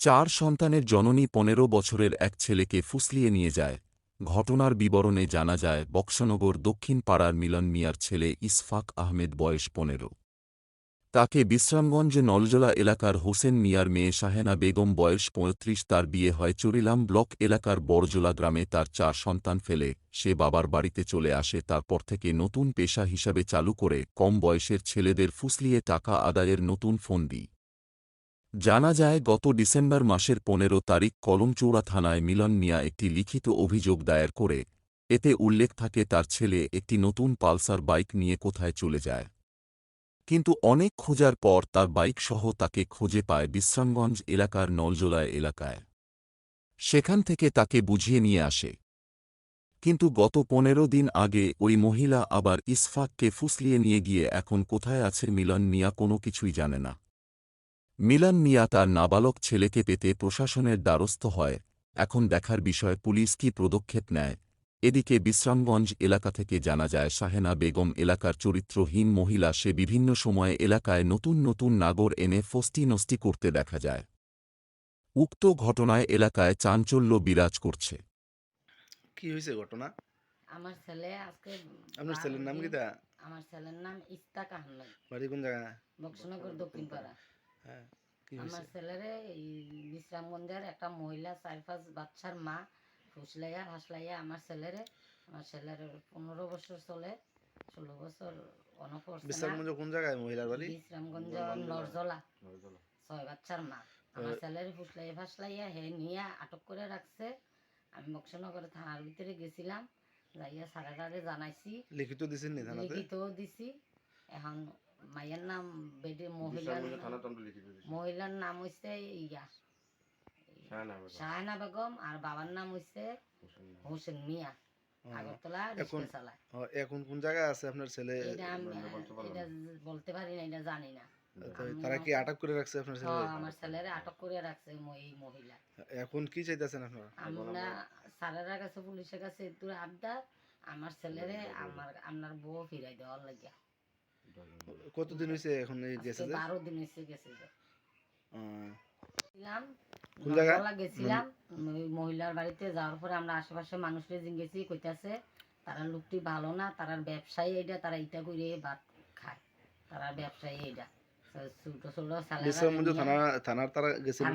চার সন্তানের জননী পনেরো বছরের এক ছেলেকে ফুসলিয়ে নিয়ে যায়। ঘটনার বিবরণে জানা যায়, বক্সনগর দক্ষিণ পাড়ার মিলন মিয়ার ছেলে ইসফাক আহমেদ বয়স পনেরো। তাকে বিশ্রামগঞ্জ নলজলা এলাকার হোসেন মিয়ার মেয়ে শাহেনা বেগম বয়স পঁয়ত্রিশ, তার বিয়ে হয় চুরিলাম ব্লক এলাকার বড়জোলা গ্রামে তার চার সন্তান ফেলে। সে বাবার বাড়িতে চলে আসে, তারপর থেকে নতুন পেশা হিসাবে চালু করে কম বয়সের ছেলেদের ফুসলিয়ে টাকা আদায়ের নতুন ফন্দি। জানা যায়, গত ডিসেম্বর মাসের পনেরো তারিখ কলমচৌড়া থানায় মিলন মিয়া একটি লিখিত অভিযোগ দায়ের করে, এতে উল্লেখ থাকে তার ছেলে একটি নতুন পালসার বাইক নিয়ে কোথায় চলে যায়। কিন্তু অনেক খোঁজার পর তার বাইকসহ তাকে খুঁজে পায় বিশ্রামগঞ্জ এলাকার নলজোলায় এলাকায়। সেখান থেকে তাকে বুঝিয়ে নিয়ে আসে। কিন্তু গত পনেরো দিন আগে ওই মহিলা আবার ইসফাককে ফুসলিয়ে নিয়ে গিয়ে এখন কোথায় আছে মিলন মিয়া কোনো কিছুই জানে না। মিলন মিয়া তার নাবালক ছেলেকে পেতে প্রশাসনের দ্বারস্থ হয়। এখন দেখার বিষয় পুলিশ কি পদক্ষেপ নেয়? এদিকে বিশ্রামগঞ্জ এলাকা থেকে জানা যায় শাহেনা বেগম এলাকার চরিত্রহীন মহিলা সে বিভিন্ন সময়ে এলাকায় নতুন নতুন নাগর এনে ফস্তি নস্তি করতে দেখা যায়। উক্ত ঘটনায় এলাকায় চাঞ্চল্য বিরাজ করছে। কি হয়েছে ঘটনা? আমার ছেলে আজকে আপনার ছেলের নাম কিটা আমার ছেলের নাম ইস্তাক আহমেদ। বাড়ি কোন জায়গা? বক্সনগর দক্ষিণ পাড়া হ্যাঁ। আমার ছেলেরে এই বিশ্রামগঞ্জের একটা মহিলা চার পাঁচ বাচ্চার মা ফুসলাইয়া হাসলাইয়া আমার ছেলেরে আমার ছেলের পনেরো বছর চলে ষোলো বছর অনপর বিশ্রামগঞ্জ কোন জায়গায় মহিলার বাড়ি? বিশ্রামগঞ্জ নরজলা। ছয় বাচ্চার মা। আমার ছেলের ফুসলাইয়া ফাসলাইয়া হে নিয়ে আটক করে রাখছে। আমি বক্সনগরে থানার ভিতরে গেছিলাম যাইয়া সারাটারে জানাইছি। লিখিত দিছেন নি লিখিত দিছি। এখন মায়ের নাম বেডে মহিলার মহিলার নাম হইছে ইয়া। শাহানা বেগম। আর বাবার নাম হইছে হোসেন মিয়া। আগরতলা চালায়। এখন কোন জায়গায় আছে আপনার ছেলে? এটা বলতে পারি না এটা জানি না। তারা কি আটক করে রাখছে আপনার ছেলে? হ্যাঁ, আমার ছেলেরে আটক করে রাখছে এই মহিলা। এখন কি চাইতেছেন আপনারা? আমরা স্যারেরা কাছে পুলিশের কাছে আবদার। আমার ছেলেরে আমার আপনার বউ ফিরাই দেওয়ার লাগিয়া। কতদিন হয়েছে এখন এই গেছে যে? বারো দিন হয়েছে গেছে যে। আহ, কোন জায়গা? গেছিলাম মহিলার বাড়িতে যাওয়ার পরে আমরা আশেপাশে মানুষকে জিজ্ঞেসি কইতাছে তারা লোকটি ভালো না তারা ব্যবসায়ী এটা তারা ইটা করে ভাত খায়। তারা ব্যবসায়ী এটা ছোট ছোট থানার তারা গেছিল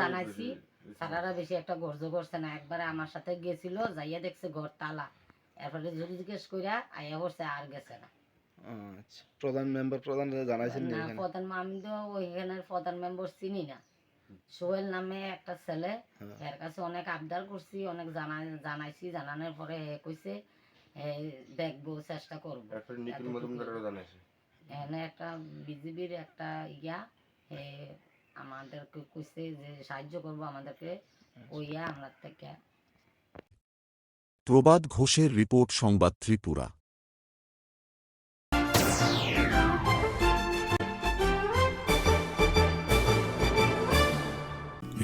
জানাইছি তারা বেশি একটা গর্জ করছে না। একবারে আমার সাথে গেছিল যাইয়া দেখছে ঘর তালা এরপরে জিজ্ঞেস কইরা আইয়া করছে আর গেছে না। আচ্ছা। প্রধান মেম্বার প্রধান জানাইছেন নি প্রধান আমি তো ওইখানের প্রধান মেম্বার চিনি না। সোহেল নামে একটা ছেলে হ্যাঁ। এর কাছে অনেক আবদার করছি অনেক জানা জানাইছি জানানোর পরে হে কইছে দেখব চেষ্টা করব। এখানে একটা বিজেপির একটা ইয়া আমাদেরকে কইছে যে সাহায্য করব আমাদেরকে ওইয়া আমরা থেকে। প্রবাদ ঘোষের রিপোর্ট সংবাদ ত্রিপুরা।